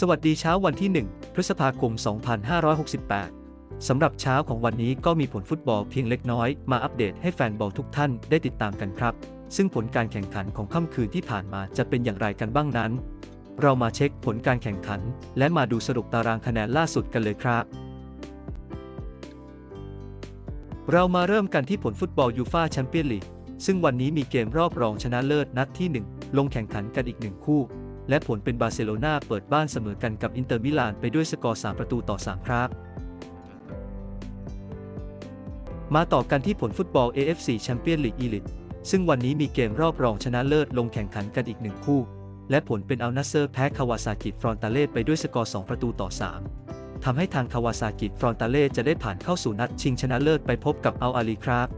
สวัสดีเช้าวันที่ 1 พฤษภาคม 2568 สำหรับเช้าของวันนี้ก็มีผลฟุตบอลเพียงเล็กน้อย มาอัปเดตให้แฟนบอลทุกท่านได้ติดตามกันครับ ซึ่งผลการแข่งขันของค่ำคืนที่ผ่านมาจะเป็นอย่างไรกันบ้างนั้น เรามาเช็คผลการแข่งขัน และมาดูสรุปตารางคะแนนล่าสุดกันเลยครับ เรามาเริ่มกันที่ผลฟุตบอลยูฟาแชมเปี้ยนลีกซึ่งวันนี้มีเกมรอบรองชนะเลิศนัดที่ 1 ลงแข่งขันกันอีกหนึ่งคู่ และผลเป็นบาร์เซโลนาเปิดบ้านเสมอกันกับอินเตอร์มิลานไปด้วยสกอร์ 3 ประตูต่อ 3 ครับ มาต่อกันที่ผลฟุตบอล AFC แชมเปี้ยนลีกอีลิตซึ่งวันนี้มีเกมรอบรองชนะเลิศลงแข่งขันกันอีกหนึ่งคู่ และผลเป็นอัลนัสเซอร์แพ้คาวาซากิฟรอนตาเล่ไปด้วยสกอร์ 2 ประตูต่อ 3 ทำให้ทางคาวาซากิฟรอนตาเล่จะได้ผ่านเข้าสู่นัดชิงชนะเลิศไปพบกับอัลอาลีครับ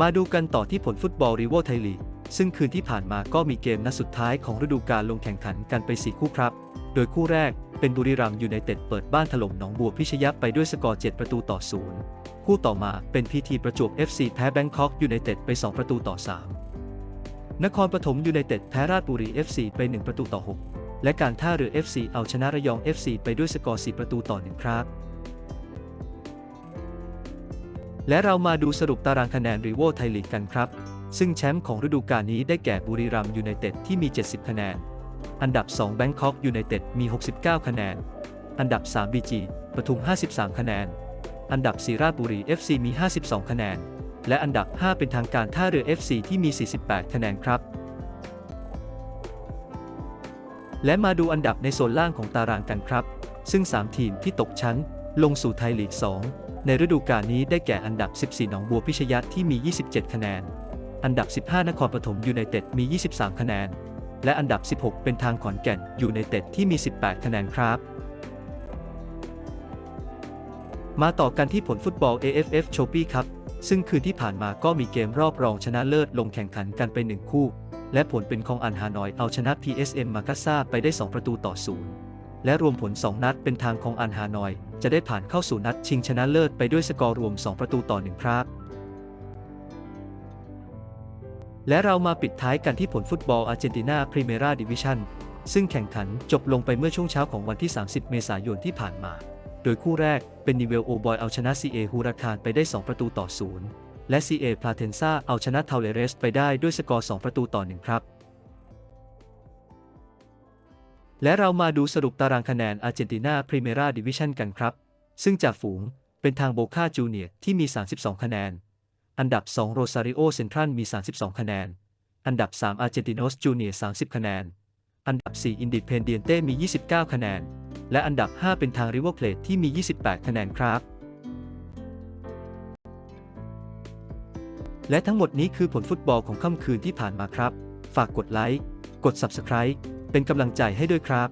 มาดูกันต่อที่ผลฟุตบอลรีโวไทยลีก ซึ่งคืนที่ผ่านมาก็มีเกมนัดสุดท้ายของฤดูกาลลงแข่งขันกันไป 4 คู่ครับ โดยคู่แรกเป็นบุรีรัมย์ยูไนเต็ดเปิดบ้านถล่มหนองบัวพิชยะไปด้วยสกอร์ 7 ประตูต่อ 0 คู่ต่อมาเป็นพีทีประจวบ FC แพ้แบงคอกยูไนเต็ดไป 2 ประตูต่อ 3 นครปฐมยูไนเต็ดแพ้ราชบุรี FC ไป 1 ประตูต่อ 6 และการท่าเรือ FC เอาชนะระยอง FC ไปด้วยสกอร์ 4 ประตูต่อ 1 ครับและเรามาดูสรุปตารางคะแนนรีโวไทยลีกกันครับ ซึ่งแชมป์ของฤดูกาลนี้ได้แก่บุรีรัมย์ยูไนเต็ดที่มี 70 คะแนน อันดับ 2 แบงคอกยูไนเต็ดมี 69 คะแนน อันดับ 3 บีจีปทุม 53 คะแนน อันดับ 4 ราชบุรี FC มี 52 คะแนน และอันดับ 5 เป็นทางการท่าเรือ FC ที่มี 48 คะแนนครับ และมาดูอันดับในโซนล่างของตารางกันครับ ซึ่ง 3 ทีมที่ตกชั้น ลงสู่ไทยลีก 2 ในฤดูกาลนี้ได้แก่อันดับ 14 หนองบัวพิชยะที่มี 27 คะแนน อันดับ 15 นครปฐมยูไนเต็ดมี 23 คะแนน และอันดับ 16 เป็นทางขอนแก่นยูไนเต็ดที่มี 18 คะแนนครับ มาต่อกันที่ผลฟุตบอล AFF t r o p h y ครับ ซึ่งคืนที่ผ่านมาก็มีเกมรอบรองชนะเลิศลงแข่งขันกันไป 1 คู่ และผลเป็นของอันฮานอยเอาชนะ PSM มากาซาไปได้ 2 ประตูต่อ0และรวมผล 2 นัดเป็นทางของอันฮานอย จะได้ผ่านเข้าสู่นัดชิงชนะเลิศไปด้วยสกอร์รวม 2 ประตูต่อ1ครับ และเรามาปิดท้ายกันที่ผลฟุตบอลอาร์เจนตินาพรีเมราดิวิชั่นซึ่งแข่งขันจบลงไปเมื่อช่วงเช้าของวันที่ 30 เมษายนที่ผ่านมา โดยคู่แรกเป็นนิเวลโอบอยเอาชนะ CA ฮูราคานไปได้ 2 ประตูต่อ 0 และ CA พลาเทนซาเอาชนะเทาเลเรสไปได้ด้วยสกอร์ 2 ประตูต่อ 1 ครับ และเรามาดูสรุปตารางคะแนนอาร์เจนตินาพรีเมราดิวิชั่นกันครับ ซึ่งจากฝูงเป็นทางโบคาจูเนียที่มี 32 คะแนน อันดับ 2 โรซาริโอเซนทรัลมี 32 คะแนน อันดับ 3 อาร์เจนติโนสจูเนีย30 คะแนน อันดับ 4 อินดิเพนเดียนเต้มี 29 คะแนน และอันดับ 5 เป็นทางริเวอร์เพลทที่มี 28 คะแนนครับ และทั้งหมดนี้คือผลฟุตบอลของค่ำคืนที่ผ่านมาครับ ฝากกดไลค์ กด Subscribe เป็นกำลังใจให้ด้วยครับ